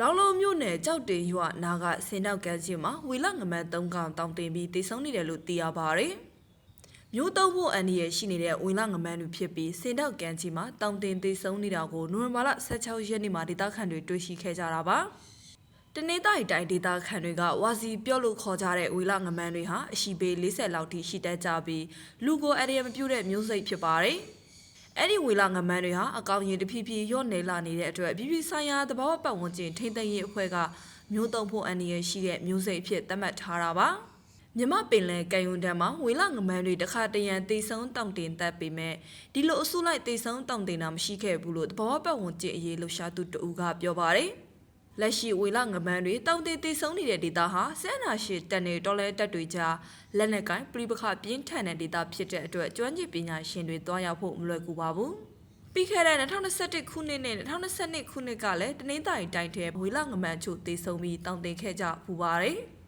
လောင်လုံးမြို့နယ်ကြောက်တင်ရွာနာကစင်တောက်ကန်းချင်းမှာဝေလငမန်း၃កောင်တောင်းတင်ပြီးတိတ်ဆုံးနေတယ်လို့သိရပါတယ်။မျိုးတုံးဖို့အန်ဒီရဲ့ရှိနေတဲ့ဝေလငမန်းတွေဖြစ်ပြီးစင်တောက်ကန်းချင်းမှာတောင်းတင်တိတ်ဆုံးနေတာကိုနိုဝင်ဘာလ16ရက်နေ့မှာဒေသခံတွေတွေ့ရှိခဲ့ကြတာပါ။တနေ့တိုင်းတိုင်းဒေသခံတွေကဝါစီပြော့လို့ခေါ်ကြတဲ့ဝေလငမန်းတွေဟာအရှိပေ40လောက်ထိရှိတတ်ကြပြီးလူကိုအရေမပြုတ်တဲ့မျိုးစိတ်ဖြစ်ပါတယ်။ အဲ့ဒီဝေလာငမန်းတွေဟာအကောင်ရင်တဖြည်းဖြည်းရော့နေလာနေတဲ့အတွက်ပြည်ပြည်ဆိုင်ရာသဘာဝပတ်ဝန်းကျင်ထိန်းသိမ်းရေးအဖွဲ့ကမျိုးတုံးဖို့အန္တရာယ်ရှိတဲ့မျိုးစိတ်အဖြစ်သတ်မှတ်ထားတာပါမြမပင်လယ်ကံယွန်တန်းမှာဝေလာငမန်းတွေတစ်ခါတရံတေဆုံးတောင့်တင်တတ်ပေမဲ့ဒီလိုအစုလိုက်တေဆုံးတောင့်တင်တာမရှိခဲ့ဘူးလို့သဘာဝပတ်ဝန်းကျင်အရေးလှူရှားသူတဦးကပြောပါတယ် လက်ရှိဝေလငမန်းတွေတောင်တေတေဆုံးနေတဲ့ဒေသဟာစဲနာရှိတက်နေတော်လဲတက်တွေကြားလက်နက်ကင်ပြိပခပြင်းထန်တဲ့ဒေသဖြစ်တဲ့အတွက်ကျွမ်းကျင်ပညာရှင်တွေတွားရောက်ဖို့မလွယ်ကူပါဘူးပြီးခဲ့တဲ့2021ခုနှစ်နဲ့2022ခုနှစ်ကလည်းတနင်္သာရီတိုင်းထဲဝေလငမန်းချို့တေဆုံးပြီးတောင်တင်ခဲ့ကြပူပါတယ်။